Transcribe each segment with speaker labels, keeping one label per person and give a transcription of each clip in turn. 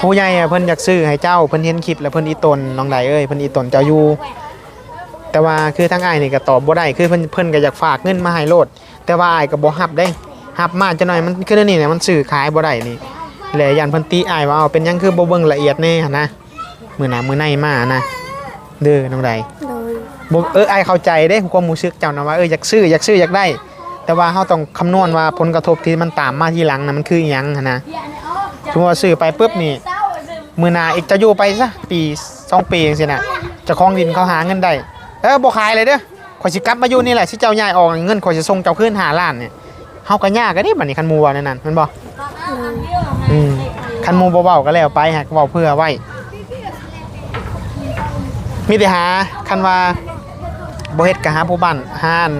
Speaker 1: ผู้ใหญ่อะเพิ่นอยากซื้อให้เจ้าเพิ่นเห็นคลิปแล้วเพิ่นอีตนน้องใดเอ้ยเพิ่นอีตนเจ้าอยู่แต่ว่าคือทางอ้ายนี่ก็ตอบบ่ได้คือเพิ่นเพิ่นก็อยากฝากเงินมาให้โลด แต่ว่าอ้ายก็บ่รับได้รับมาจังหน่อยมันคืออันนี่เนี่ยมันซื้อขายบ่ได้นี่แหละยันเพิ่นตีอ้ายว่าเอาเป็นหยังคือบ่เบิ่งละเอียดแน่หั่นนะมื้อหน้ามื้อในมานะเด้อน้องใด
Speaker 2: โดย
Speaker 1: บ่เออไอายเข้าใจเด้ความรู้สึกเจ้านะว่าเอออยากซื้ออยากซื้ออยากได้ แต่ว่าเฮาต้องคำนวณว่าผลกระทบที่มันตามมาทีหลังนะมันคืออิหยังหั้นนะ สมมติว่าซื้อไปปุ๊บนี่มือนาอีกจะอยู่ไปซะปีสองปีจังซี่น่ะจ้าของดินเขาหาเงินได้เออบ่ขายเลยเด้อข่อยสิกลับมาอยู่นี่แหละสิเจ้าย้ายออกเงินข่อยสิส่งเจ้าคืน5ล้านเนี่ยเฮาก็ยากก็ดิบัดนี้คันมูว่านั่นนั่นม่นบ่อืมคันมู่บ่เว้าก็แล้วไปหากเว้าเพื่อไว้มีแต่หาคันว่าบ่เฮ็ดก็หาผู้บ้านหาอัน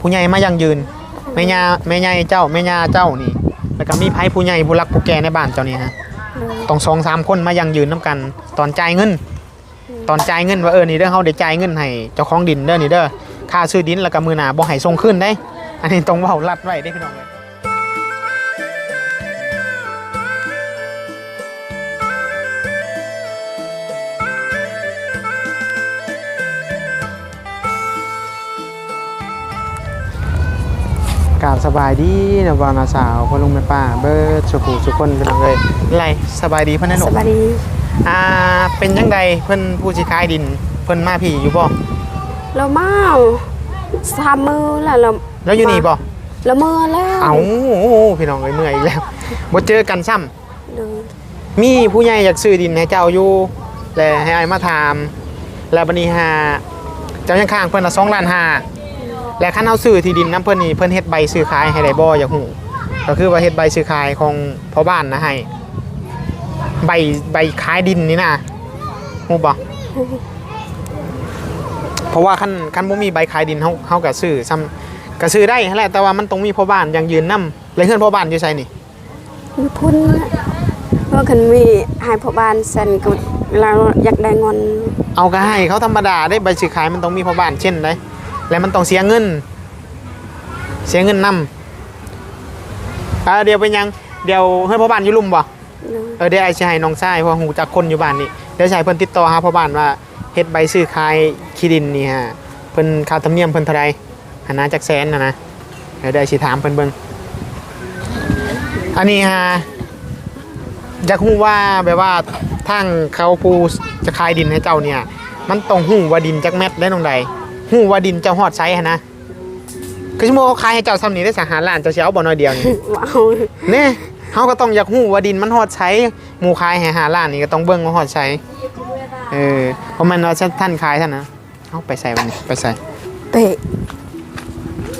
Speaker 1: ผู้ใหญ่มายั่งยืนแม่ย่าแม่ใหญ่เจ้าแม่ย่าเจ้านี่ แล้วก็มีไผผู้ใหญ่ผู้รักผู้แก่ในบ้านเจ้านี่ฮะ
Speaker 2: โดย
Speaker 1: ต้องสองสามคนมายั่งยืนนํกัน ตอนจ่ายเงิน ตอนจ่ายเงินว่าเออนี่เด้อเฮาได้จ่ายเงินให้เจ้าของดินเด้อนี่เด้อค่าซื้อดินแล้วก็มื้อหน้าบ่ให้ส่งคืนได้ อันนี้ต้องเว้ารัดไว้เด้พี่น้องเอ้ย กราบสบายดีนะบ่าวนาสาวพ่อลุงแม่ป้า เบิดสุขุสุกคนพี่น้องเอ้ยไรสบายดีเพิ่นแน่น
Speaker 2: ส
Speaker 1: อน
Speaker 2: บายดี
Speaker 1: อ่าเป็นยังไงเพิ่นผู้สิขายดิน เพิ่นมาพี่อยู่บ่
Speaker 2: เราเมาสามมือแล้วเรา
Speaker 1: แล้วอยู่นี่บ่
Speaker 2: เราเมื่อแล้ว
Speaker 1: เอ้าพี่น้องเอ้ยเมื่อยอีกแล้วบ่เจอกันซ้ำ
Speaker 2: โดย
Speaker 1: มีผู้ใหญ่อยากซื้อดินให้เจ้าอยู่แล้วให้อ้ายมาถามแล้วบัดนี้หาเจ้ายังค้างเพิ่นละ2ล้านห้า และคันเฮาซื้อที่ดินนํเพิ่นนี่เพิ่นเฮ็ดใบซื้อขายให้ได้บ่อยากฮู้ก็คือว่าเฮ็ดใบซื้อขายของพ่อบ้านนะให้ใบใบขายดินนี่นะฮู้บ่เพราะว่าคันคันบ่มีใบขายดินเฮาเฮาก็ซื้อซ้ำก็ซื้อได้นั่นแหละแต่ว่ามันต้องมีพ่อบ้านอยังยืนนํแล้วเฮือนพ่อบ้านอยู่ไสนี่
Speaker 2: มีพุ่นเพราะคันมีให้พ่อบ้านเซ็นก็เราอยากได้เงิน
Speaker 1: เอาก็ให้เขาธรรมดาได้ใบซื้อขายมันต้องมีพ่อบ้านเช่นได้ แล้วมันต้องเสียเงิน เสียเงินนํอ่าเดี๋ยวเป็นหยังเดี๋ยวเฮือนพ่อบ้านอยู่ลุ่มบ่
Speaker 2: โดย
Speaker 1: เออเดี๋ยวไอ้สิให้น้องชายเพราะฮู้จักคนอยู่บ้านนี่เดี๋ยวสิให้เพิ่นติดต่อหาพ่อบ้านว่าเฮ็ดใบซื้อขายที่ดินนี่ฮะเพิ่นค่าธรรมเนียมเพิ่นเท่าใดหันหน้าจักแสนน่ะนะเดี๋ยวได้สิถามเพิ่นเบิ่งอันนี้ฮะอยากรู้ว่าแบบว่าทางเขาผู้จะขายดินให้เจ้าเนี่ย มันต้องหู้ว่าดินจักแมตได้ตรงใด หู้ว่าดินเจ้าฮอดไซส์หั้นนะคือชั่วโมงเขาขายให้เจ้าซ้ำนี้ได้สาหารล้านเจ้าสิเอาบ่น้อยเดียวนี่
Speaker 2: ว้าว
Speaker 1: เนี่ยเขาก็ต้องอยากหู้ว่าดินมันฮอดใช้หมู่ขายให้หาล้านนี่ก็ต้องเบิ่งว่าฮอดใช้เออเพราะมันว่าท่านขายท่านนะเอาไปใส่วันนี้ไปใส่
Speaker 2: เตะ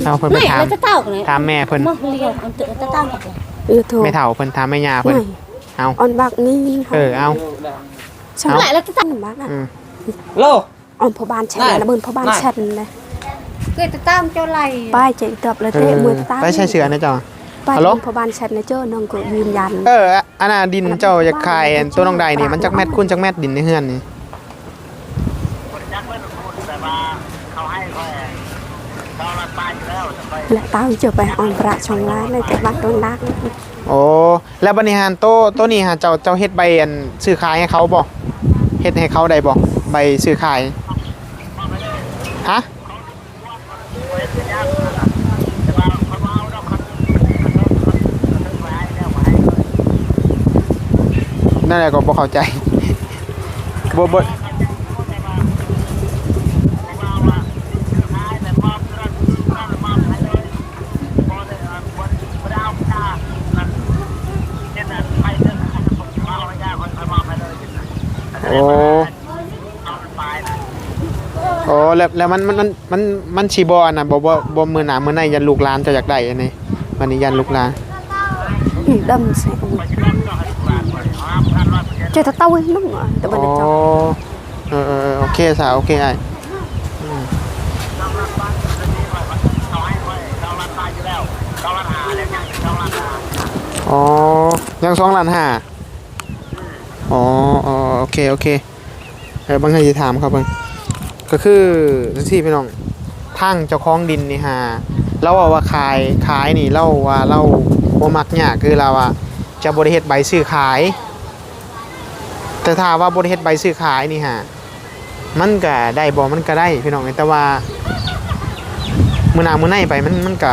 Speaker 1: เอาเพิ่นไป
Speaker 3: ไม่
Speaker 1: ถาม
Speaker 3: เราจะเต้ากันเลย
Speaker 1: ถามแม่เพิ่น
Speaker 3: มึงเรียนอันเตอจะเต้ากันเลย
Speaker 2: ยูทูบ
Speaker 1: ไม่เฒ่าเพิ่นถามแม่ย่า
Speaker 2: ไม่
Speaker 1: เพิ่นเอา
Speaker 2: ออนบักนี่
Speaker 1: เออเอา
Speaker 2: ช่าง
Speaker 3: เมื่อไหร่เราจะเต้า
Speaker 2: บักอะ
Speaker 1: อืม
Speaker 4: โล
Speaker 2: ออนพ่อบ้านแช่แล้วเบิ่นพ่อบ้านแช่เลย
Speaker 3: เกิดจะเต้าเจ้าไร
Speaker 2: ป้ายเจ็ดตับเลย
Speaker 1: เอ
Speaker 2: เตะ
Speaker 1: อ
Speaker 2: มือตา
Speaker 1: ไปใช้เสือนะจ๊ะ
Speaker 2: ป้าย
Speaker 1: ฮัลโหล
Speaker 2: พ่อบ้านแช่ในเจ้าน้องก็ยืนยัน
Speaker 1: เอออันน่ะดินเจ้าอยากขายอันตัวน้องใดนี่มันจักแมตรคูณจักแมตรดินในเฮือนนี่
Speaker 2: และตาจะไปออนประชงร้านในจังหวัดโดนดัก
Speaker 1: โอ้แล้วบัดนี้หานโตโตนี้หาเจ้าเจ้าเฮ็ดใบอันซื้อขายให้เขาบ่เฮ็ดให้เขาได้บ่ใบซื้อขายะนั่นแหละก็บ่เข้าใจบ่บ่โอ้โอ้ แล้วแล้วมันมันมันมันมันชีบอน่ะบ่บ่บ่มือหนามือในยันลูกหลานเจะอยากได้อันนี้วันนี้ยันลูกหลาน
Speaker 2: ดำใส่เจอตะเต้าให้นุ่งอะแต่บั
Speaker 1: อ๋
Speaker 2: น
Speaker 1: อ
Speaker 2: เจ้า
Speaker 1: เออเออเออโอเคสาวโอเคไอ้อืมอ๋อ ยังสองล้านห้าอ๋ออ๋อ โอเค โอเค เออบางทีจะถามครับเบิ่ง ก็คือที่พี่น้องทางเจ้าของดินนี่ฮะเราว่าว่าขายขายนี่เราว่าเราบ่มักยากคือเราอะจะบริเฮ็ดใบซื้อขาย แต่ถ้าว่าบ่ได้เฮ็ดใบซื้อขายนี่ฮะมันก็ได้บ่มันก็ได้พี่น้องแต่ว่ามือหนามือในไปมันมันก็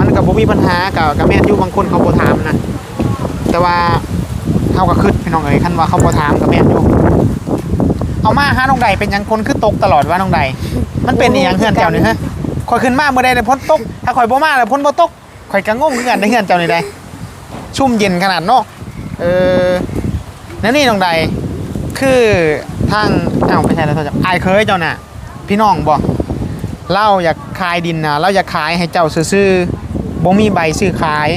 Speaker 1: มันก็บ่มีปัญหากับกับแม่นอยู่บางคนเขาบ่ถามนะแต่ว่าเฮาก็คิดพี่น้องเอ้ยคันว่าเขาบ่ถามก็แม่นอยู่ เอามาหาน้องใดเป็นหยังคนคือตกตลอดว่าน้องใดมันเป็นอีหยังเฮือนเจ้านี่ฮะข่อยขึ้นมาเมื่อใดเนี่ยพ้นตก ถ้าข่อยบ่มาแล้วพ้นบ่ตกข่อยก็งงคือกันในเฮือนเจ้านี่ได้ชุ่มเย็นขนาดเนาะเออนั่นนี่น้องใดคือทางเอ้าไม่ใช่แล้วโทษจ้ะอายเคยเจ้าน่ะ พี่น้องบ่เล่าอยากขายดินนะเราอยากขายให้เจ้าซื่อๆบ่มีใบซื้อขาย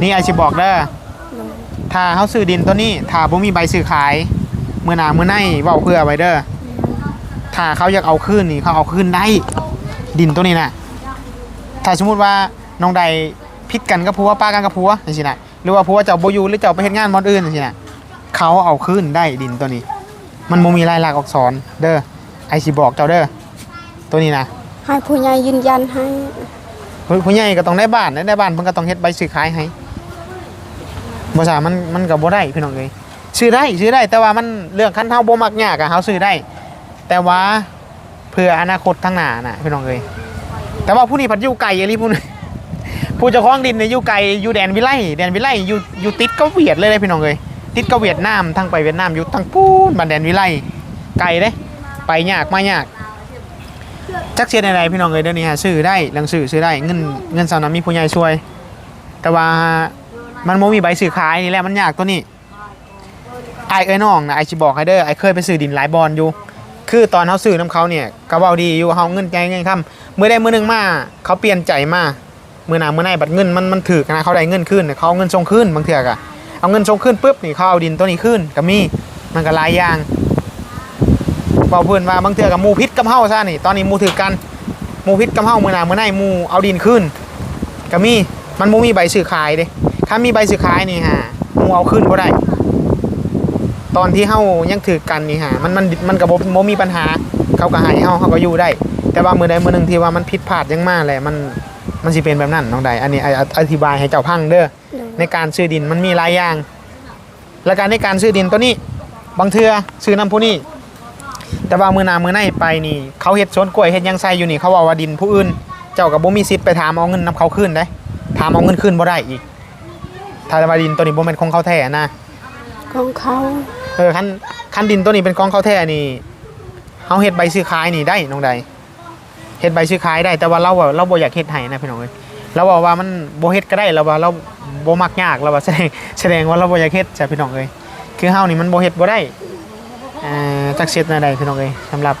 Speaker 1: นี่อายสิบอกเด้อถ้าเขาซื้อดินตัวนี้ถ้าบ่มีใบซื้อขาย เมื่อหนาเมื่อในเว้าเพื่อไว้เด้อถ้าเขาอยากเอาคืนนี่เขาเอาคืนได้ ดินตัวนี้น่ะ ถ้าสมมุติว่าน้องใดพิดกันกับผัวป้ากันกับผัวจังซี่น่ะหรือว่าผัวเจ้าบ่อยู่หรือเจ้าไปเฮ็ดงานหมอดอื่นจังซี่น่ะเขาเอาคืนได้ดินตัวนี้ มันบ่มีลายลักษณ์อักษรเด้อไอสิบอกเจ้าเด้อตัวนี้นะ
Speaker 2: ให้ผู้ใหญ่ยืนยันให้
Speaker 1: ผู้ผู้ใหญ่ก็ต้องได้บ้านได้บ้านเพิ่นก็ต้องเฮ็ดใบซื้อขายให้บ่ซ่ามันมันก็บ่ได้พี่น้องเอ้ย ซื้อได้ซื้อได้ แต่ว่ามันเรื่องคันเฮาบ่มักยากอะเฮาซื้อได้ แต่ว่าเพื่ออนาคตข้างหน้าน่ะพี่น้องเอ้ยแต่ว่าผู้นี้พัดยู่ไกลอีหลีผู้นี้ผู้เจ้าของดินเนี่ยยู่ไกลอยู่แดนวิไลแดนวิไลอยู่อยู่ติดกับเวียดเลยเลยพี่น้องเอ้ยติดกับเวียดนามทั้งไปเวียดนามอยู่ทั้งปูนบ้านแดนวิไลไกลเด้ไปยากมายากจักเสียใดๆพี่น้องเอ้ยเดี๋ยวนี้ฮะซื้อได้หนังสือซื้อได้เงินเงินสาวน้ำมีผู้ใหญ่ช่วย แต่ว่ามันโมมีใบซื้อขายนี่แหละมันยากตัวนี้ ไอายเอ้ยน้องนะไอชิบอกให้เด้อไอเคยไปซื้อดินหลายบอลอยู่ คือตอนเขาซื้อน้ำเขาเนี่ยก็เว้าดีอยู่เขาเงินใจเงินคำเมื่อได้มือหนึงมาเขาเปลี่ยนใจมาเมื่อหนาเมื่อไหนบัดเงินมันมันถือนะเขาได้เงินขึ้นเขาเอาเงินทรงขึ้นบางเถื่อกะเอาเงินทรงขึ้นปุ๊บนี่เขาเอาดินตัวนี้ขึ้นก็มีมันก็หลายอย่างบอกเพื่อนว่าบางเทื่อกับมูพิษกับเฮาซะนี่ตอนนี้มูถือกันมูพิษกับเฮาเมื่อหนาเมื่อไหนหมูเอาดินขึ้นก็มีมันบ่มีใบซื้อขายเด้ถ้ามีใบซื้อขายนี่ฮะมูเอาขึ้นบ่ได้ ตอนที่เฮายังถือกันนี่ฮะมันมันมันก็บ่บ่มีปัญหา เขาก็ให้เฮาเฮาก็อยู่ได้ แต่ว่ามือใดมือหนึงที่ว่ามันผิดพลาดยังมาแหละมันมันสิเป็นแบบนั้นน้องใดอันนี้อออธิบายให้เจ้าพังเด้อในการซื้อดินมันมีหลายอย่างและการในการซื้อดินตัวนี้ บางเทือซื้อน้ำผู้นี้แต่ว่ามือหนามือในไปนี่ เขาเฮ็ดสวนกล้วยเฮ็ดหยังไซอยู่นี่เขาบอกว่าดินผู้อื่น เจ้ากับบ่มีสิทธิ์ไปถามเอาเงินนํเขาคืนได้ถามเอาเงินคืนบ่ได้อีกถ้าว่าดินตัวนี้บ่แม่นของเขาแท้นะ
Speaker 2: ของเขา
Speaker 1: เออคันคันดินตัวนี้เป็นของเขาแท้นี่เฮาเฮ็ดใบซื้อขายนี่ได้น้องใดเฮ็ดใบซื้อขายได้แต่ว่าเราเราบ่อยากเฮ็ดให้นะพี่น้องเอ้ยเราบอกว่ามันบ่เฮ็ดก็ได้เราว่าเราบ่มักยากเราว่าแสดงแสดงว่าเราบ่อยากเฮ็ดจ้ะพี่น้องเอ้ยคือเฮานี่มันบ่เฮ็ดบ่ได้เอ่อจักเฮ็ดแนวใดพี่น้องเอ้ยสำหรับ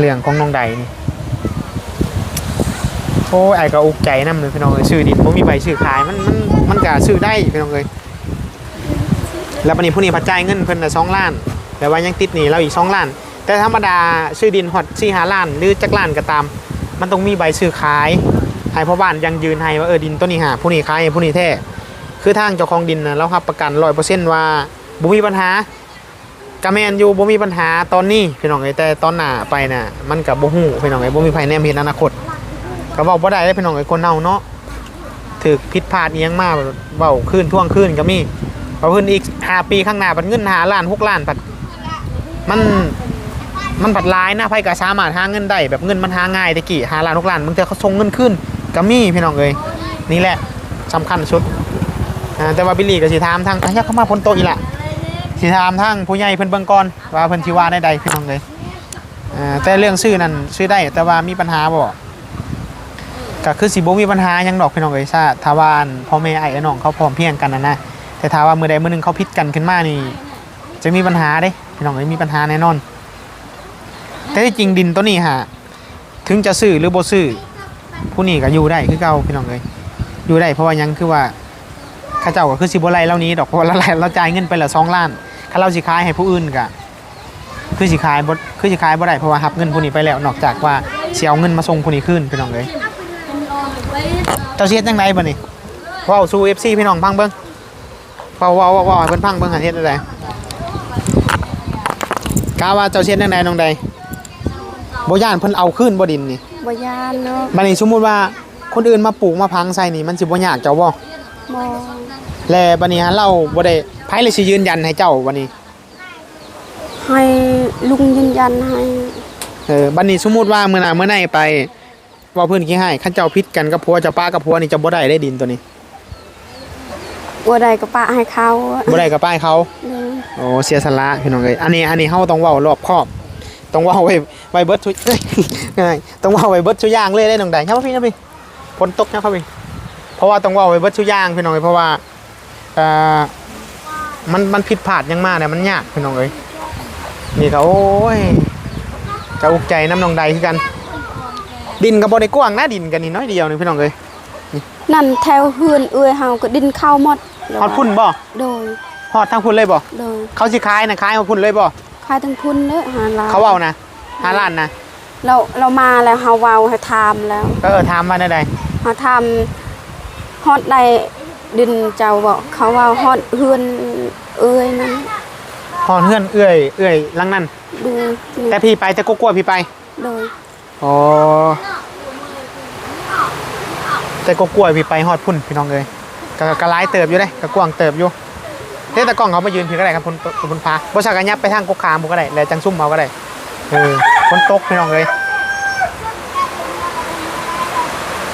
Speaker 1: เรื่องของน้องใดนี่โอ้ไอ้ก็อุกใจนำเลยพี่น้องเอ้ยซื้อดินบ่มีใบซื้อขายมันมันมันก็ซื้อได้พี่น้องเอ้ย แล้วปนี้ผู้นี้พัดจ่ายเงินเพิ่นละสองล้าน แต่ว่ายังติดหนี้เราอีกสองล้าน แต่ธรรมดาซื้อดินฮอดสี่หาล้าน หรือจักล้านก็ตาม มันต้องมีใบซื้อขายให้พ่อบ้านยังยืนให้ว่าเออดินตัวนี้หาผู้นี้ขายผู้นี้แท้คือทางเจ้าของดินนะเรารับประกันร้อยเปอร์เซ็นต์ว่าบ่มีปัญหากะแมนอยู่บ่มีปัญหาตอนนี้พี่น้องเอ้ยแต่ตอนหน้าไปน่ะมันกับบ่ฮู้พี่น้องเอ้ยบ่มีไผแนมเห็นอนาคตก็เว้าบ่ได้เด้พี่น้องเอ้ยคนเฮาเนาะถึกผิดพลาดเอียงมาเว้าคืนท่วงคืนก็มี พอเพิ่นอีกหาปีข้างหน้าปัดเงินหาล้านหกล้านปัดมันมันปัดลายนะไผก็สามารถหาเงินได้แบบเงินมันหาง่ายตะกี้หาล้านหกล้านบางเทื่อเขาส่งเงินขึ้นก็มีพี่น้องเอ้ยนี่แหละสำคัญสุดแต่ว่าบิลลี่ก็สิถามทางอะอยากเข้ามาพ้นโตะอีละสิถามทางผู้ใหญ่เพิ่นเบิ่งก่อนว่าเพิ่นสิว่าได้ใดพี่น้องเอ้ยแต่เรื่องซื้อนั่นซื้อได้แต่ว่ามีปัญหาบ่ก็คือสิบ่มีปัญหายังดอกพี่น้องเอ้ยซะถ้าวันพ่อแม่ไอ้น้องเขาพร้อมเพียงกันนะนะ แต่ถ้าว่ามือใดมือหนึงเขาพิดกันขึ้นมานี่ จะมีปัญหาเด้พี่น้องเอ้ยมีปัญหาแน่นอน แต่ที่จริงดินตัวนี้ฮะถึงจะซื้อหรือบ่ซื้อผู้นี้ก็อยู่ได้คือเก่าพี่น้องเอ้ยอยู่ได้เพราะว่ายังคือว่าข้าเจ้าก็คือสิบไล่เล่านี้ดอกเพราะว่าเราไล่เราจ่ายเงินไปละสองล้านถ้าเราสิขายให้ผู้อื่นก็คือสิขายบ่คือสิขายบ่ได้เพราะว่ารับเงินผู้นี้ไปแล้วนอกจากว่าสิเอาเงินมาส่งผู้นี้คืนพี่น้องเอ้ยเจ้าเสียจังไดบัดนี้เว้าสู่ FC พี่น้องฟังเบิ่ง เว้าเว้าเว้าเว้าให้เพิ่นพังเบิ่งหาเฮ็ดได้กาว่าเจ้าเช็ดจังไดน้องใดบ่ย่านเพิ่นเอาคืนบ่ดินนี่
Speaker 2: บ่ยานเนาะ
Speaker 1: บัดนี้สมมุติว่าคนอื่นมาปลูกมาพังใส่นี่มันสิบ่ยากเจ้าบ่
Speaker 2: บบ่
Speaker 1: และบัดนี้ฮะเราบ่ได้ไผเลยสิยืนยันให้เจ้าวันนี้
Speaker 2: ให้ลุงยืนยันให้
Speaker 1: เออบัดนี้สมมุติว่ามื้อหน้ามื้อไหนไปว่าเพิ่นขี้ให้คันเจ้าผิดกันกับผัวเจ้าป้ากับผัวนี่จะบ่ได้ได้ดินตัวนี้
Speaker 2: บ่ได้ก็ปะให้เขาอะ
Speaker 1: บ่ได้กับป้ายเขา
Speaker 2: เด้อ
Speaker 1: โอ้เสียสละพี่น้องเอ้ยอันนี้อันนี้เฮาต้องเว้ารอบคอบต้องเว้าไว้ไว้เบิดทุกเอ้ยง่ายต้องเว้าไว้เบิดทุกอย่างเลยได้น้องใดครับพี่นะพี่ฝนตกนะครับพี่เพราะว่าต้องเว้าไว้เบิดทุกอย่างพี่น้องเอ้ยเพราะว่าเอ่อมันมันผิดพลาดอยังมากเนี่ยมันยากพี่น้องเอ้ยนี่ก็โอ้ยจะอุกใจน้ำน้องใดคือกัน ดินก็บ่ได้กว้างนะดินกันนี่น้อยเดียวนึงพี่น้องเอ้ย
Speaker 2: นั่นแถวเฮือนเอื้อยเฮาก็ดินเข้าหมด
Speaker 1: ฮอดพุ่นบ่
Speaker 2: โดย
Speaker 1: ฮอดทางพุ่นเลยบ่
Speaker 2: โดย
Speaker 1: เขาสิขายนะขายมาพุ่นเลยบ่
Speaker 2: ขายทั้งพุ่นเด้อหาลาน
Speaker 1: เขาเว้านะห้าล้านนะ
Speaker 2: เราเรามาแล้วเฮาเว้าให้ถามแล้ว
Speaker 1: ก็เออถามว่าได้ใด
Speaker 2: เฮาถามฮอดใดดินเจ้าบอกเขาว่าฮอดเฮือนเอื้อยนั้น
Speaker 1: ฮอดเฮือนเอื้อยเอื้อยหลังนั้น
Speaker 2: ดูนี่
Speaker 1: แต่พี่ไปแต่กลัวๆพี่ไป
Speaker 2: โดย
Speaker 1: อ๋อแต่กลัวๆพี่ไปฮอดพุ่นพี่น้องเอ้ย ก็ก็หลายเติบอยู่เด้ก็กว้างเติบอยู่เด้แต่กล้องเขามายืนพี่ก็ได้ครับพุ่นพุ่นพาบ่ซักกันยับไปทางกกขามบ่ก็ได้แล้วจังซุ่มเอาก็ได้เออฝนตกพี่น้องเอ้ย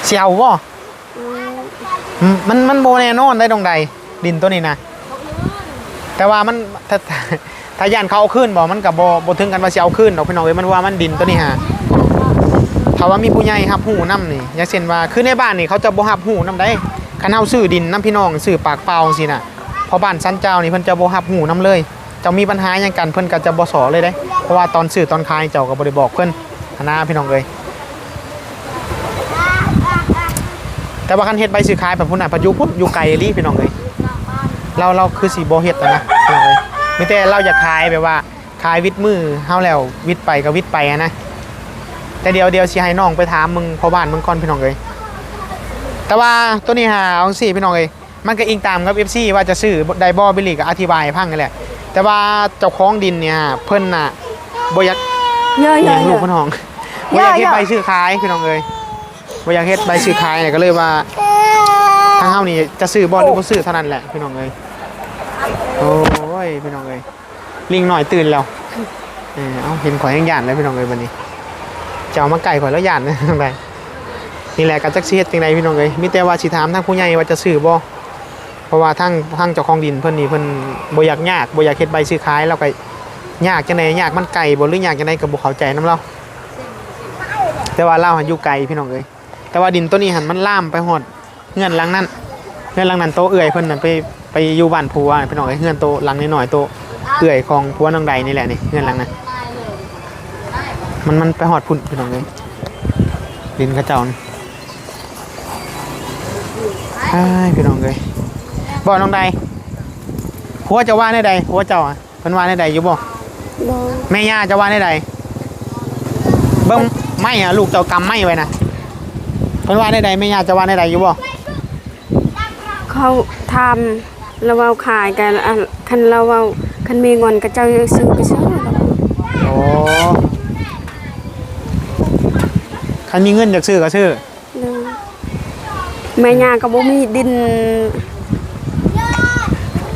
Speaker 1: เสียวบ่
Speaker 2: อืม
Speaker 1: มันมันโบแน่นอนได้ตรงใดดินตัวนี้นะแต่ว่ามันถ้าถ้าถ้าย่านเขาเอาขึ้นบอกมันกับโบถึงกันว่าสิเอาขึ้นดอกพี่น้องเอ้ยมันว่ามันดินตัวนี้ฮะถ้าว่ามีผู้ใหญ่ฮับหูน้ำนี่อย่างเช่นว่าคือในบ้านนี่เขาจะบ่ฮับหูน้ำได้ คันเฮาซื้อดินน้ำพี่น้องซื้อปากเปล่าสิน่ะพอบ้านสั้นเจ้านี่เพิ่นจะบ่ฮับหูน้ำเลยเจ้ามีปัญหาหยังกันเพิ่นก็จะบ่สอเลยได้เพราะว่าตอนซื้อตอนขายเจ้าก็บ่ได้บอกเพิ่นหั้นะพี่น้องเอ้ยแต่ว่าคันเฮ็ดใบซื้อขายแบบพุ่นน่ะปัจจุพุ่นอยู่ไกลลีพี่น้องเอ้ยเราเราคือสีบ่เฮ็ดแล้วนะพี่น้องเอ้ยมีแต่เราอยากขายแบบว่าขายวิดมือเฮาแล้ววิดไปก็วิดไปนะแต่เดี๋ยวเดี๋ยวสิให้น้องไปถามมึงพอบ้านมึงก่อนพี่น้องเอ้ย แต่ว่าตัวนี้หาเอาสิพี่น้องเอ้ยมันก็อิงตามกับ FC ว่าจะซื้อได้บ่บิลลี่ก็อธิบายให้ฟังนั่นแหละแต่ว่าเจ้าของดินเนี่ยเพิ่นน่ะบ่อยาก
Speaker 2: เยอะ
Speaker 1: อ
Speaker 2: ๆ
Speaker 1: ยากลูก
Speaker 2: ๆ
Speaker 1: เพิ่นห้อง
Speaker 2: ย่
Speaker 1: บ่
Speaker 2: อ
Speaker 1: อยากเฮ็ด
Speaker 2: ย่อ
Speaker 1: ใบซื้อขายพี่น้องเอ้ยบ่อยากเฮ็ดใบซื้อขายเนี่ยก็เลยว่าทางเฮานี่จะซื้อบอลหรือบ่ซื้อเท่านั้นแหละพี่น้องเอ้ยโอ้ยพี่น้องเอ้ยลิงหน่อยตื่นแล้วเออเอาเห็นข่อยยังย่านเลยพี่น้องเอ้ยวันนี้จะเอามาไก่ข่อยแล้วย่านนะทางใด นี่แหละก็จักสิเฮ็ดจังไดพี่น้องเอ้ยมีแต่ว่าสิถามทางผู้ใหญ่ว่าจะซื้อบ่เพราะว่าทางทางเจ้าของดินเพิ่นนี่เพิ่นบ่อยากยากบ่อยากเฮ็ดใบซื้อขายแล้วก็ยากจังไดยากมันไกลบ่หรือยากจังไดก็บ่เข้าใจนํเราแต่ว่าเราหันอยู่ไกลพี่น้องเอ้ยแต่ว่าดินตัวนี้หันมันล่ามไปฮอดเงื่อนหลังนั้นเงื่อนหลังนั้นโตเอื่อยเพิ่นน่ะไปไปอยู่บ้านผัวพี่น้องไอ้เงื่อนโตหลังน้อยๆโตเอื่อยของผัวน้องใดนี่แหละนี่เงื่อนหลังนั้นมันมันไปหอดพุ่นพี่น้องเลยดินกระเจ้านี่ อ้ายพี่น้องเลยบ่น้องใดผัวจะว่าได้ใดผัวเจ้าอะเพิ่นว่าได้ใดอยู่บ่
Speaker 2: โดย
Speaker 1: แม่ย่าจะว่าได้ใดเบิ่งไม่อะลูกเจ้ากำไม่ไว้นะเพิ่นว่าได้ใดแม่ย่าจะว่าได้ใดอยู่บ่
Speaker 2: เขาทำเราเว้าขายกันอะคันเราเว้าคันมีเงินก็เจ้าซื้อไปซื้อแล้ว
Speaker 1: โอ้ใครมีเงินอยากซื้อก็ซื้อ
Speaker 2: เด้อ แม่ย่าก็บ่มีดิน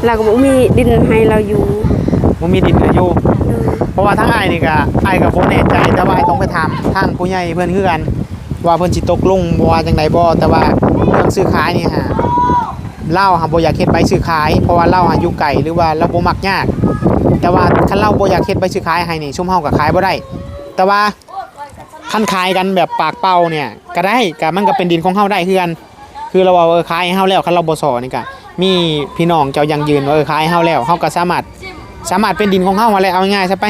Speaker 2: เราก็บ่มีดินให้เราอยู่
Speaker 1: มันมีดินเหลืออยู่
Speaker 2: เด้อ
Speaker 1: เพราะว่าทั้งไอ้ายนี่ก็ไอ้ายกับโบแน่ใจแต่ว่าไอ้ายต้องไปถามทางผู้ใหญ่เพื่อนคือกัน ว่าเพิ่นสิตกลงบ่ว่าจังไดบ่แต่ว่าเรื่องซื้อขายนี่ฮะเล่าหาบ่อยากเฮ็ดใบซื้อขาย เพราะว่าเล่าหาอยู่ไกลหรือว่าเราบ่มักยาก แต่ว่าคันเราบ่อยากเฮ็ดใบซื้อขายให้นี่ชุมเฮาก็ขายบ่ได้ แต่ว่าคันขายกันแบบปากเป้าเนี่ยก็ได้ก็มันก็เป็นดินของเฮาได้คือกัน คือเราว่าเออขายให้เฮาแล้วคันเราบ่สอนี่ก็มีพี่น้องเจ้ายังยืนว่าเออขายให้เฮาแล้วเฮาก็สามารถสามารถเป็นดินของเฮาอะไรเอาง่ายๆซะไป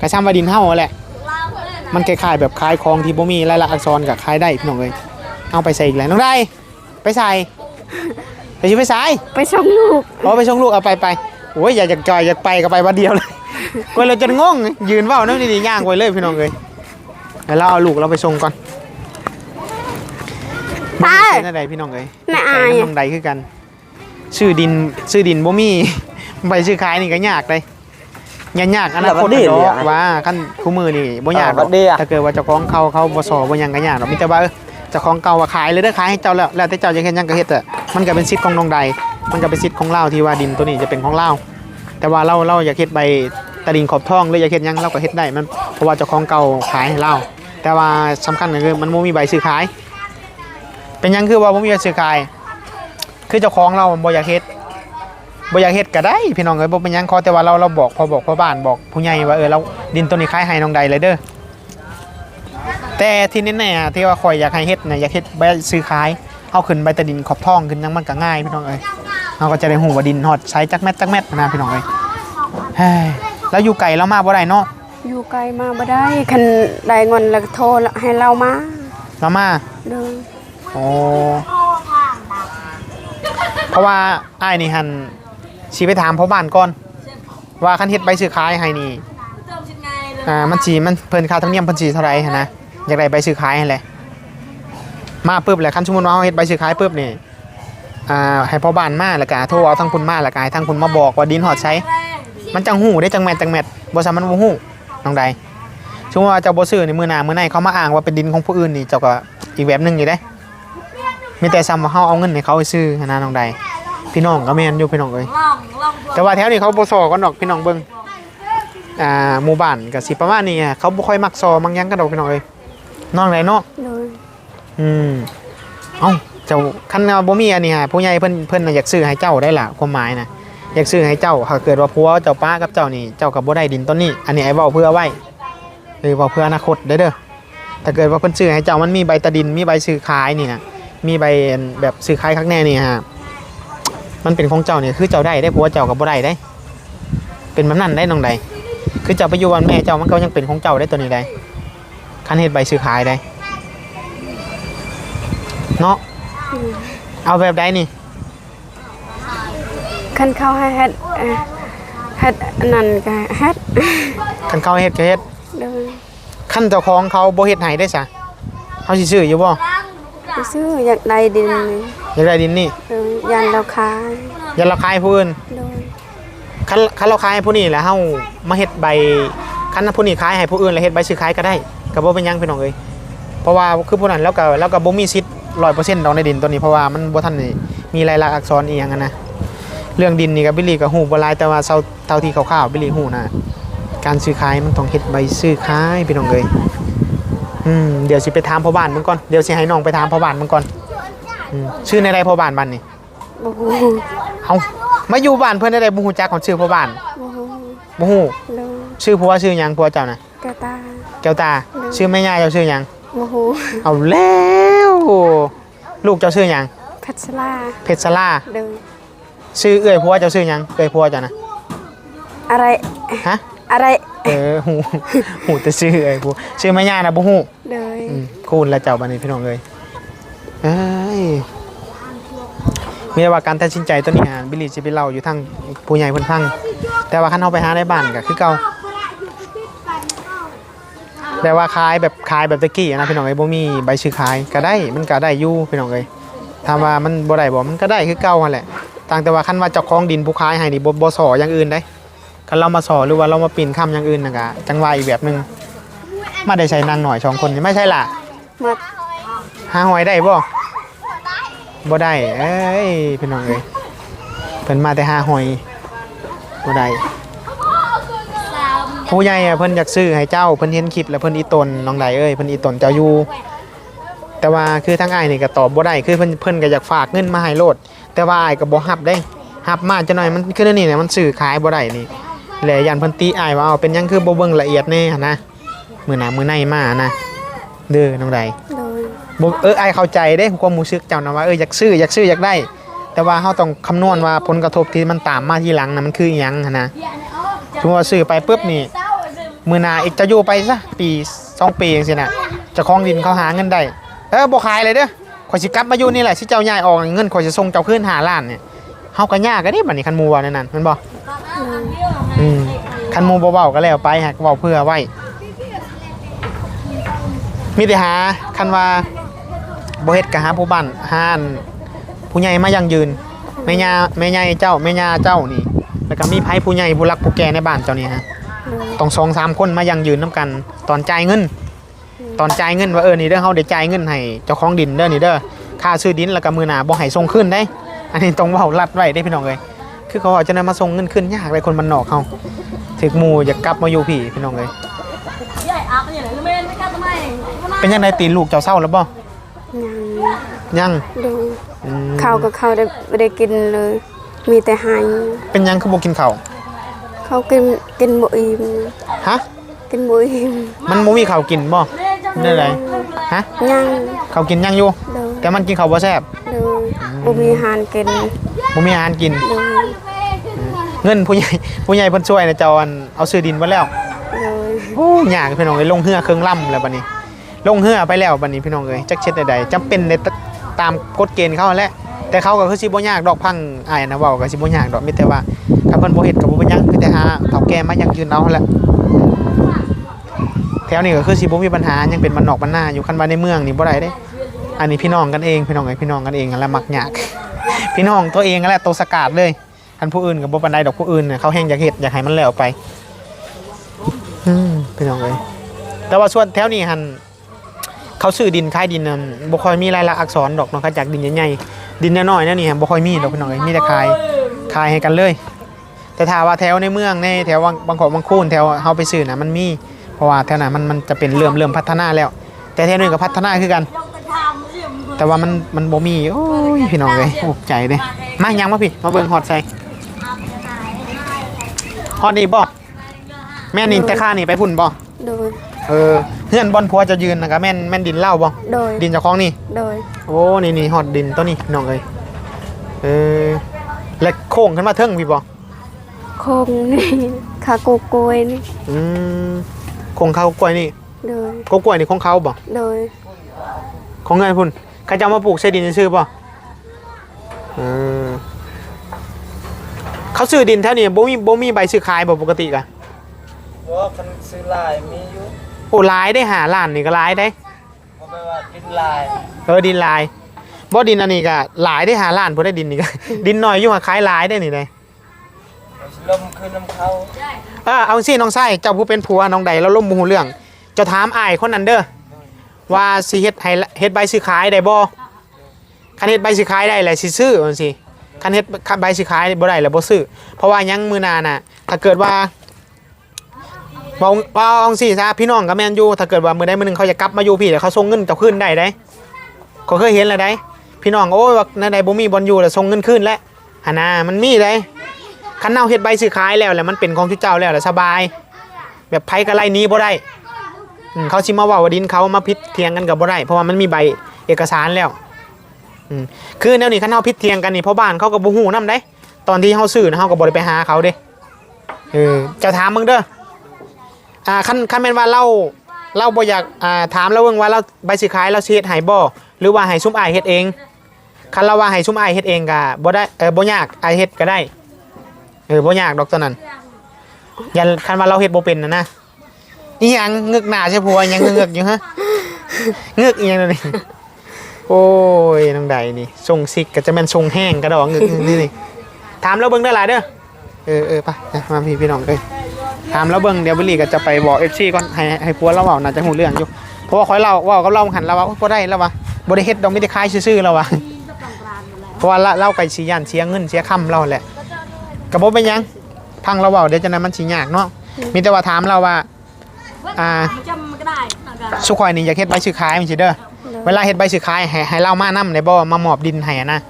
Speaker 1: ก็ซ้ำว่าดินเฮาแหละ มันคล้ายๆแบบขายของที่บ่มีรายละอักษรก็ขายได้พี่น้องเอ้ยเอาไปใส่อีกแล้วน้องได้ไปใส่ไปสิไปใส่
Speaker 2: ไปส่งลูก
Speaker 1: เอาไปส่งลูกเอาไปไปโอ้ยอยากจะจอยอยากไปก็ไปวันเดียวเลยก็เลยจนงงยืนเว้านั่นนี่ย่างไว้เลยพี่น้องเอ้ยเดี๋ยวเราเอาลูกเราไปส่งก่อน
Speaker 2: ตา
Speaker 1: เป็นอะไรพี่น้องเอ้ย
Speaker 2: น่าอาย
Speaker 1: ใจน้องใดคือกัน ชื่อดินชื่อดินบ่มีใบชื่อขายนี่ก็ยากเลยยากยากอนาคต
Speaker 4: แล้วมันดี
Speaker 1: ดอ
Speaker 4: เลย
Speaker 1: ก
Speaker 4: อะ
Speaker 1: ว่าขั้นคู่มือนี่บ่ยากหร
Speaker 4: อ่า
Speaker 1: อก
Speaker 4: มันดีอะ
Speaker 1: ถ้าเกิดว่าเจ้าของเขาเขาบ่สอบ่หยังก็ยากหรอกมีแต่ว่าเออเจ้าของเก่าว่าขายเลยเด้อขายให้เจ้าแล้วแล้วแต่เจ้าจะเฮ็ดหยังก็เฮ็ดเถอะมันก็เป็นสิทธิ์ของน้องใด มันก็เป็นสิทธิ์ของเราที่ว่าดินตัวนี้จะเป็นของเราแต่ว่าเราเราอยากเฮ็ดใบตะดินขอบท้องหรืออยากเฮ็ดหยังเราก็เฮ็ดได้มันเพราะว่าเจ้าของเก่าขายให้เราแต่ว่าสำคัญก็คือมันบ่มีใบซื้อขาย เป็นหยังคือว่าบ่มีใบซื้อขาย คือเจ้าของเราบ่อยากเฮ็ดบ่อยากเฮ็ดก็ได้ พี่น้องเอ้ยบ่เป็นหยังขอแต่ว่าเราเราบอกพอบอกพ่อบ้านบอกผู้ใหญ่ว่าเออเราดินตัวนี้ขายให้น้องใดเลยเด้อแต่ที่แน่ๆอะที่ว่าข่อยอยากให้เฮ็ดน่ะอยากเฮ็ดใบซื้อขายเอาขึ้นใบตะดินขอบท้องขึ้นยังมันก็ง่ายพี่น้องเอ้ยเราก็จะได้ฮู้ว่าดินฮอดใช้จักแมตจักแมตนะพี่น้องเอ้ยเฮ้ยแล้วอยู่ไกลแล้วมาบ่ได้เนาะ
Speaker 2: อยู่ไกลมาบ่ได้คันได้เงินแล้วก็โทรให้เรามา
Speaker 1: เรามา
Speaker 2: เด้อ
Speaker 1: โอ้เพราะว่าไอ้ายนี่หันสิไปถามพ่อบ้านก่อน ว่าคันเฮ็ดใบซื้อขายให้นี่อ่ามันสิมันเพิ่นค่าธรรมเนียมเพิ่นสิเท่าไหร่หันนะอยากได้ใบซื้อขายให้แหละมาปุ๊บแหละคันสมมุติว่าเฮาเฮ็ดใบซื้อขายปุ๊บนี่อ่าให้พ่อบ้านมาแล้วก็โทรเอาทางคุณมาแล้วก็ให้ทางคุณมาบอกว่าดินฮอดใช้ มันจังหูได้จังแมทจังแมทบ่ซะมันบ่ฮู้น้องใดสมมุติว่าเจ้าบ่ซื้อนี่มื้อหน้ามื้อในเขามาอ้างว่าเป็นดินของผู้อื่นนี่เจ้าก็อีกแบบหนึงอยู่เด้ มีแต่ซ้ำว่าเฮาเอาเงินให้เขาไปซื้อหั้นนะน้องใดพี่น้องก็แม่นอยู่พี่น้องเอ้ยแต่ว่าแถวนี้เขาบ่ซอกันดอกพี่น้องเบิ่งอ่าหมู่บ้านก็สิประมาณนี้อะเขาบ่ค่อยมักซอมักหยังกันดอกพี่น้องเอ้ยน้องใดเนาะ
Speaker 2: เด้อ
Speaker 1: อืม เอ้าเจ้าคันว่าบ่มีอันนี้ฮะผู้ใหญ่เพิ่นเพิ่นน่ะอยากซื้อให้เจ้าได้ล่ะความหมายนะอยากซื้อให้เจ้าถ้าเกิดว่าผัวเจ้าป้ากับเจ้านี่เจ้าก็บ่ได้ดินต้นนี้ อันนี้ไอ้เว้าเพื่อไว้เออเว้าเพื่ออนาคตเด้อเด้อถ้าเกิดว่าเพิ่นซื้อให้เจ้ามันมีใบตะดินมีใบซื้อขายนี่นะ มีใบแบบซื้อขายข้างแน่นี่ฮะมันเป็นของเจ้านี่คือเจ้าได้ได้ผัวเจ้าก็บ่ได้ได้ เป็นแบบนั้นได้น้องใดคือเจ้าไปอยู่วันแม่เจ้ามันก็ยังเป็นของเจ้าได้ตัวนี้ได้คันเฮ็ดใบซื้อขายได้เนาะเอาแบบใดนี่
Speaker 2: คันเขาให้เฮ็ดเอ่อเฮ็ดอันนั้นก็เฮ็ด
Speaker 1: คันเขาเฮ็ดก็เฮ็ด
Speaker 2: เด้อ
Speaker 1: คันเจ้าของเขาบ่เฮ็ดให้ได้ซะเขาสิซื้ออยู่บ่
Speaker 2: ไปซื้ออยากได้ดินนี่
Speaker 1: อยากได้ดินนี่
Speaker 2: เด้อยันเราขาย
Speaker 1: อย่าเราขายผู้อื่น
Speaker 2: เด้อ
Speaker 1: คันคันเราขายให้ผู้นี้แล้วเฮามาเฮ็ดใบคันผู้นี้ขายให้ผู้อื่นแล้วเฮ็ดใบซื้อขายก็ได้ก็บ่เป็นหยังพี่น้องเอ้ยเพราะว่าคือผู้นั้นแล้วก็แล้วก็บ่มีสิทธิ์100%ดอกในดินตัวนี้เพราะว่ามันบ่ทันได้มีลายลักษณ์อักษรอีหยังอะนะเรื่องดินนี่ก็บิลลี่ก็ฮู้บ่หลายแต่ว่าเท่าเท่าที่คร่าวๆบิลลี่ฮู้นะการซื้อขายมันต้องเฮ็ดใบซื้อขายพี่น้องเอ้ย อืมเดี๋ยวสิไปถามพ่อบ้านมึงก่อนเดี๋ยวสิให้น้องไปถามพ่อบ้านมึงก่อนอืมชื่อในใดพ่อบ้านบ้านนี่
Speaker 2: บ่ฮู้
Speaker 1: เอ้ามาอยู่บ้านเพิ่นได้ใดบ่ฮู้จักของชื่อพ่อบ้าน
Speaker 2: บ่ฮู้
Speaker 1: บ่ฮู้
Speaker 2: เด้อ
Speaker 1: ชื่อผัวชื่อหยังผัวเจ้าน่ะ
Speaker 2: กะตา
Speaker 1: แก้วตา ชื่อแม่ย่าเจ้าชื่อหยัง
Speaker 2: บ่ฮู้
Speaker 1: เอาแล้วลูกเจ้าชื่อหยัง
Speaker 2: พัชรา
Speaker 1: เพชรสลา
Speaker 2: เด้อ
Speaker 1: ชื่อเอื้อยผัวเจ้าชื่อหยังเอื้อยผัวเจ้านะ
Speaker 2: อะไร
Speaker 1: ฮะ
Speaker 2: อะไร
Speaker 1: เออฮู้ฮู้แต่ชื่อเอื้อยผัวชื่อแม่ย่าน่ะบ่ฮู้
Speaker 2: เด้อ
Speaker 1: อืมคูณแล้วเจ้าบัดนี้พี่น้องเอ้ยเอ้ยมีแต่ว่าการตัดสินใจตัวนี้ฮะบิลลี่สิไปเล่าอยู่ทางผู้ใหญ่เพิ่นฟังแต่ว่าคันเฮาไปหาในบ้านก็คือเก่าแต่ว่าขายแบบขายแบบตะกี้อะนะพี่น้องเอ้ยบ่มีใบชื่อขายก็ได้มันก็ได้อยู่พี่น้องเอ้ยถามว่ามันบ่ได้บ่มันก็ได้คือเก่าหั่นแหละต่างแต่ว่าคันว่าเจ้าของดินผู้ขายให้นี่บ่บ่สออย่างอื่นได้คันเรามาสอหรือว่าเรามาปีนค้ำอย่างอื่นน่ะก็จังว่าอีกแบบหนึง มาได้ใช้นางหน่อยสองคนนี่ไม่ใช่ล่ะ
Speaker 2: มา
Speaker 1: หาหอยได้บ่บ่ได้เอ้ยพี่น้องเอ้ยเพิ่นมาแต่หาหอยบ่ได้ผู้ใหญ่อะเพิ่นอยากซื้อให้เจ้าเพิ่นเห็นคลิปแล้วเพิ่นอีตนน้องใดเอ้ยเพิ่นอีตนเจ้าอยู่แต่ว่าคือทางอ้ายนี่ก็ตอบบ่ได้คือเพิ่นเพิ่นก็อยากฝากเงินมาให้โลด แต่ว่าอ้ายก็บ่รับได้รับมาจังหน่อยมันคืออันนี่เนี่ยมันซื้อขายบ่ได้นี่แหละยันเพิ่นตีอ้ายว่าเอาเป็นหยังคือบ่เบิ่งละเอียดแน่หั่นนะ มื้อหน้ามื้อในมานะเด้อน้องใด
Speaker 2: เด้อ
Speaker 1: บ่เออไอเข้าใจเด้ความรู้สึกเจ้านะว่าเอออยากซื้ออยากซื้ออยากได้ แต่ว่าเฮาต้องคำนวณว่าผลกระทบที่มันตามมาทีหลังนะมันคืออีหยังหั้นนะสมมุติว่าซื้อไปปุ๊บนี่ มื้อหน้าอีกจะอยู่ไปซะปีสองปีจังซี่น่ะเจ้าของดินเขาหาเงินได้เออบ่ขายเลยเด้อข่อยสิกลับมาอยู่นี่แหละสิเจ้าย้ายออกเงินข่อยสิส่งเจ้าคืน5ล้านเนี่ยเฮาก็ยากก็ดิบัดนี้คันหมู่เว้าแนวนั้นแม่นบ่อืมคันหมู่บ่เว้าก็แล้วไปหากเว้าเพื่อไว้ มีแต่หาคันว่าบ่เฮ็ดก็หาผู้บ้านหาอันผู้ใหญ่มายั่งยืนแม่ย่าแม่ใหญ่เจ้าแม่ย่าเจ้านี่ แล้วก็มีไผผู้ใหญ่ผู้รักผู้แก่ในบ้านเจ้านี่ฮะ
Speaker 2: เด้อ
Speaker 1: ต้องสองสามคนมายั่งยืนนํกัน ตอนจ่ายเงิน ตอนจ่ายเงินว่าเออนี่เด้อเฮาได้จ่ายเงินให้เจ้าของดินเด้อนี่เด้อค่าซื้อดินแล้วก็มื้อหน้าบ่ให้ส่งคืนได้ อันนี้ต้องเว้ารัดไว้ได้พี่น้องเอ้ยคือเขาว่าจะนำมาส่งเงินขึ้นยากเลยคนมันนอกเขาถึกหมู่อยากกลับมาอยู่พี่พี่น้องเอ้ย เป็นยังไงตีนลูกเจ้าเศร้าแล้วบ่
Speaker 2: ยัง
Speaker 1: ยัง
Speaker 2: ดู
Speaker 1: อืม
Speaker 2: ข้าวกับข้าวได้ไม่ได้กินเลย มีแต่หาย
Speaker 1: เป็นยังคือบ่กินข้าว
Speaker 2: เขากินกินบ่อิ่ม
Speaker 1: ฮะ
Speaker 2: กินบ่อิ่ม
Speaker 1: มันบ่มีข้าวกินบ่ได้ไรฮะ
Speaker 2: ยัง
Speaker 1: ข้าวกินยังอยู่
Speaker 2: ดู
Speaker 1: แต่มันกินข้าวบ่แซ่บ
Speaker 2: ดูบ่มีอาหารกิน
Speaker 1: บ่มีอาหารกิน
Speaker 2: ดู
Speaker 1: เงินผู้ใหญ่ผู้ใหญ่เพิ่นช่วยนะเจ้าอันเอาซื้อดินมาแล้ว
Speaker 2: ดู
Speaker 1: โอ้ยากพี่น้องเอ้ยลงเฮือเครื่องล่ำแล้วบัดนี้ ลงเฮือไปแล้วบัดนี้พี่น้องเอ้ยจักเช็ดใดๆจำเป็นในตามกฎเกณฑ์เขาแหละแต่เขาก็คือสิบ่ยากดอกพังอ้ายนะเว้าก็สิบ่ยากดอกมีแต่ว่าถ้าเพิ่นบ่เฮ็ดก็บ่เป็นหยังมีแต่หาเฒ่าแก่มายังยืนเอาแหละแถวนี้ก็คือสิบ่มีปัญหายังเป็นบ้านนอกบ้านนาอยู่คันว่าในเมืองนี่บ่ได้เด้ อันนี้พี่น้องกันเองพี่น้องเอ้พี่น้องกันเองนั่นแหละมักยากพี่น้องตัวเองนั่นแหละตัวสกัดเลยอันผู้อื่นกับบ่ปานใดดอกผู้อื่นเนี่ยเขาแห้งอยากเฮ็ดอยากให้มันแล้วไป อืมพี่น้องเอ้ยแต่ว่าส่วนแถวนี้หันเขาซื้อดินขายดินนั่นบ่ค่อยมีรายละอักษรดอกเนาะเขาจากดินใหญ่ๆดินน้อยๆนั่นนี่บ่ค่อยมีดอกพี่น้องเอ้ยมีแต่ขายขายให้กันเลย แต่ถ้าว่าแถวในเมืองในแถวบางบางขอบางคูนแถวเฮาไปซื้อน่ะมันมี เพราะว่าแถวนั้นมันมันจะเป็นเริ่มเริ่มพัฒนาแล้ว แต่แถวนี้ก็พัฒนาคือกัน แต่ว่ามันมันบ่มีโอ้ยพี่น้องเลยอุกใจเด้มายังมาพี่มาเบิ่งฮอตใส่ฮอตนี่บ่ แม่นนี่แต่ข้านี่ไปพุ่นบ่
Speaker 2: โดย
Speaker 1: เออเฮือนบอลพัวจะยืนนะครับแม่นแม่นดินเหล้าบ่
Speaker 2: โดย
Speaker 1: ดินเจ้าของนี่
Speaker 2: โดย
Speaker 1: โอ้นี่นี่ฮอตดินตัวนี้พี่น้องเอ้ยเออแล้วโค้งขึ้นมาเทิงพี่บ่
Speaker 2: โคงนี่ขาโกโกยนี่
Speaker 1: อืมโค้งเขากล้วยนี่
Speaker 2: โดย
Speaker 1: กกล้วยนี่ของเขาบ่
Speaker 2: โดย
Speaker 1: ของเงินพุ่นใครจะเอามาปลูกใส่ดินซื่อๆป่ะเออเขาซื้อดินแถวนี้บ่มีบ่มีใบซื้อขายบ่ปกติกะ
Speaker 4: ว่าคันซื้อลายมีอยู่
Speaker 1: โอ้หลายได้หาล้านนี่ก็หลายได้
Speaker 4: เพราะว่ากินลาย
Speaker 1: เออดินหลายบ่ดินอันนี้ก็หลายได้หาล้านบ่ได้ดินนี่ก็ ดินน้อยอยู่หาขายหลายได้นี่ได้
Speaker 4: เอาสิลมคืนน้ำเขา
Speaker 1: เออเอาสิน้องไส้เจ้าผู้เป็นผัวน้องใดแล้วล้มบ่ฮู้เรื่องเจะถามอ้ายคนนั้นเด้อว่าสิเฮ็ดให้เฮ็ดใบซื้อขายได้บ่คันเฮ็ดใบซื้อขายได้แหละสิซื้อว่าสิคันเฮ็ดใบซื้อขายบ่ได้แล้วบ่ซื้อเพราะว่ายังมื้อหน้าน่ะถ้าเกิดว่า เว่าเว่าอาสิซะพี่น้องก็แม่นอยู่ถ้าเกิดว่ามือใดมือหนึ่งเขาจะกลับมาอยู่พี่แล้วเขาส่งเงินเจ้าคืนได้ได้เขาเคยเห็นแล้วได้พี่น้องโอ้ยว่าในใดบ่มีบอนอยู่แล้วส่งเงินคืนแล้วหั่นน่ะมันมีได้คันเฮาเฮ็ดใบซื้อขายแล้วแหละมันเป็นของที่เจ้าแล้วแหละสบาย แบบไผก็ไล่หนี้บ่ได้เขาสิมาว้าว่าดินเขามาพิดเทียงกันก็บ่ได้เพราะว่ามันมีใบเอกสารแล้วอืคือแนวนี้คันเฮาพิดเทียงกันนี่พ่อบ้านเขาก็บ่ฮู้นำได้ ตอนที่เฮาซื้อนะเฮาก็บ่ได้ไปหาเขาเด้เออเจะถามมึงเด้อ อ่าคันคันแม่นว่าเราเราบ่อยากอ่าถามแล้วเบิ่งว่าเราใบสิขายเราสิเฮ็ดให้บ่หรือว่าให้ซุ่มอ้ายเฮ็ดเองคันเราว่าให้ซุ่มอ้ายเฮ็ดเองก็บ่ได้เออบ่ยากอ้ายเฮ็ดก็ได้เออบ่ยากดอกตัวนั้นอย่าคันว่าเราเฮ็ดบ่เป็นนะนะอีหยังงึกหน้าใช่ผัวยังงึกอยู่ฮะงึกอีหยังนั่นนี่โอ้ยน้องใดนี่ทรงซิกก็จะแม่นทรงแห้งกระดอกงึกนี่นี่ถามแล้วเบิ้งได้หลายเด้อเออเออไปมาพี่พี่น้องเอ้ย ถามแล้วเบิ้งเดี๋ยวบิลลี่ก็จะไปบอกเอฟซีก่อนให้ให้ปัวเราเว้าน่าจะหูเรื่องอยู่เพราะว่าคอยเล่าเว่ากับเราหันเราว่าโอ๊ยบ่ได้แล้ววะบ่ได้เฮ็ดดอกไม่ได้ขายซื่อๆแล้ววะเพราะว่าเราเราไก่สียันเสียเงินเสียคำเราแหละก็บ่เป็นหยังพังเราเว้าเดี๋ยวจะนั้นมันสิยากเนาะมีแต่ว่าถามเราว่าอ่าสุขอยนี่อยากเฮ็ดใบซื้อขายมันสิเด้อเวลาเฮ็ดใบซื้อขายให้ให้เรามานำได้บ่มามอบดินให้อะนะ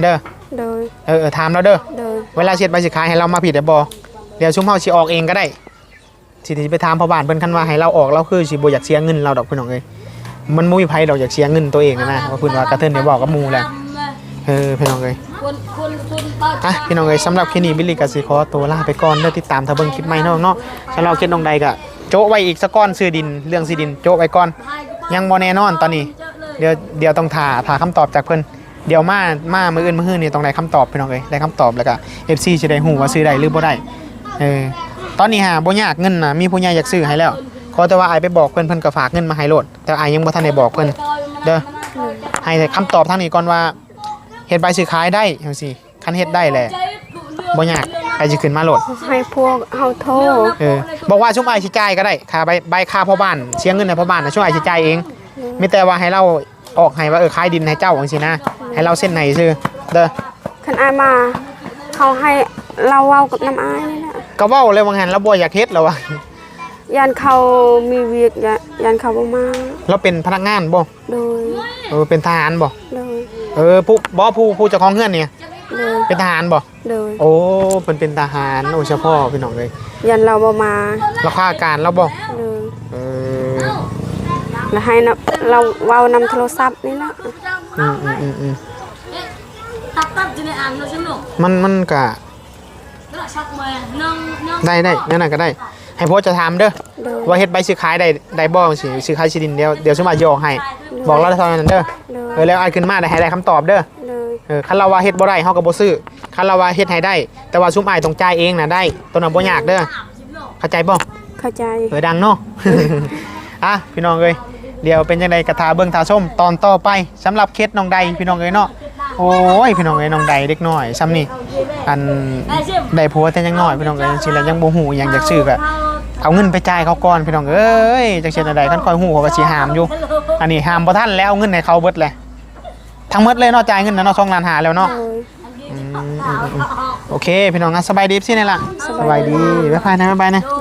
Speaker 1: เด้อ
Speaker 2: โดย
Speaker 1: เออเออถามเราเด้อ
Speaker 2: โดย
Speaker 1: เวลาเช็ดใบสิขายให้เรามาผิดได้บ่ เดี๋ยวชุมเฮาสิออกเองก็ได้สิที่ไปถามพ่อบ้านเพิ่นคันว่าให้เราออกเราคือสิบ่อยากเสียเงินเราดอกเพิ่นน้องเอ้ยมันบ่มีไผดอกอยากเสียเงินตัวเองอะนะว่าเพิ่นว่ากระเทินเดี๋ยวบอกกับหมู่แหละเออพี่น้องเอ้ยอะพี่น้องเอ้ยสำหรับคลิปนี้บิลลี่ก็สิขอตัวลาไปก่อนเด้อติดตามถ้าเบิ่งคลิปใหม่เนาะเนาะสำหรับคลิปน้องใดก็โจะไว้อีกสักก้อนซื้อดินเรื่องซื้อดินโจะไว้ก่อน ยังบ่แน่นอนตอนนี้ เดี๋ยวเดี๋ยวต้องถาถาคำตอบจากเพิ่นเดี๋ยวมา มา มืออื่นมื้อฮื้อนี่ต้องได้คำตอบพี่น้องเอ้ยได้คำตอบแล้วก็ FC สิได้ฮู้ว่าซื้อได้หรือบ่ได้ เออตอนนี้หาบ่ยากเงินน่ะมีผู้ใหญ่อยากซื้อให้แล้วขอแต่ว่าอายไปบอกเพิ่นเพิ่นก็ฝากเงินมาให้โลด แต่อายยังบ่ทันได้บอกเพิ่นเด้อให้คำตอบทางนี้ก่อนว่าเฮ็ดใบซื้อขายได้จังซี่คันเฮ็ดได้แหละบ่ยากใครสิขึ้นมาโลด
Speaker 2: ให้พวกเฮาโทร
Speaker 1: เออบอกว่าช่วงอายสิจ่ายก็ได้ค่าใบใบค่าพ่อบ้านเสียเงินให้พ่อบ้านน่ะช่วงอายสิจ่ายเองมีแต่ว่าให้เราออกให้ว่าเออขายดินให้เจ้าจังซี่นะให้เราเส้นไหนซื่อเด้อ
Speaker 2: คันอายมาเขาให้เราเว้ากับน้ำอายนี่แหละ
Speaker 1: ก็เว้าเลยว่างั้นแล้วบ่อยากเฮ็ดแล้ววะ
Speaker 2: ยันเขามีเวียกยะยันเขาบ่มา
Speaker 1: เราเป็นพนักงานบ่
Speaker 2: โดย
Speaker 1: เออเป็นทหารบ่
Speaker 2: โดย
Speaker 1: เออผู้บ่ผู้ผู้เจ้าของเฮือนเนี่ย
Speaker 2: โดย
Speaker 1: เป็นทหารบ่
Speaker 2: โดย
Speaker 1: โอ้เพิ่นเป็นทหารโอ้เฉพาะพี่น้องเลย
Speaker 2: ยันเราบ่มา
Speaker 1: ราคาการเราบ่
Speaker 2: โดย
Speaker 1: เออ
Speaker 2: แล้วให้นะเราเว้านำโทรศัพท์นี่แหละ
Speaker 1: อืมอืมอืมอืม
Speaker 5: tập tập cho nên ăn nó xem nổ
Speaker 1: มันมันก็
Speaker 5: nó
Speaker 1: ได้ได้นั่นน่ะก็ได้ ให้พ่อจะถามเด้อ
Speaker 2: โดย
Speaker 1: ว่าเฮ็ดใบซื้อขายได้ได้บ่สิซื้อขายที่ดินเดี๋ยวเดี๋ยวสมมาโยกให้ บอกเราเท่านั้นเด้อ
Speaker 2: โดย
Speaker 1: เออแล้วอายขึ้นมาได้ให้ได้คำตอบเด้อ
Speaker 2: โดย
Speaker 1: เออคันเราว่าเฮ็ดบ่ได้เฮาก็บ่ซื้อคันเราว่าเฮ็ดให้ได้ แต่ว่าซุมอายต้องจ่ายเองน่ะได้ตัวนั้นบ่ยากเด้อเข้าใจบ่
Speaker 2: เข้าใจ
Speaker 1: เออดังเนาะอะพี่น้องเอ้ยเดี๋ยวเป็นจังไดกระทาเบิ่งทาส้มตอนต่อไปสำหรับเคสน้องใดพี่น้องเอ้ยเนาะโอ้ยพี่น้องเอ้ยน้องใดเด็กน้อยซ้ำนี่ อันได้ผัวแต่ยังน้อยพี่น้องเอ้ยสิแล้วยังบ่ฮู้หยังอยากซื้อก็เอาเงินไปจ่ายเขาก่อนพี่น้องเอ้ยจังซี่ใดคันค่อยฮู้เขาก็สิห้ามอยู่ อันนี้ห้ามบ่ทันแล้วเอาเงินให้เขาเบิดเลยทั้งหมดเลยเนาะจ่ายเงินนะเนาะ2ล้านห้าแล้วเนาะ
Speaker 2: โดย
Speaker 1: อืมอืมอืมโอเค พี่น้องงั้นสบายดีสิเนี่ยล่ะสบายดีบ๊ายบายนะบ๊ายบายนะ
Speaker 5: đồ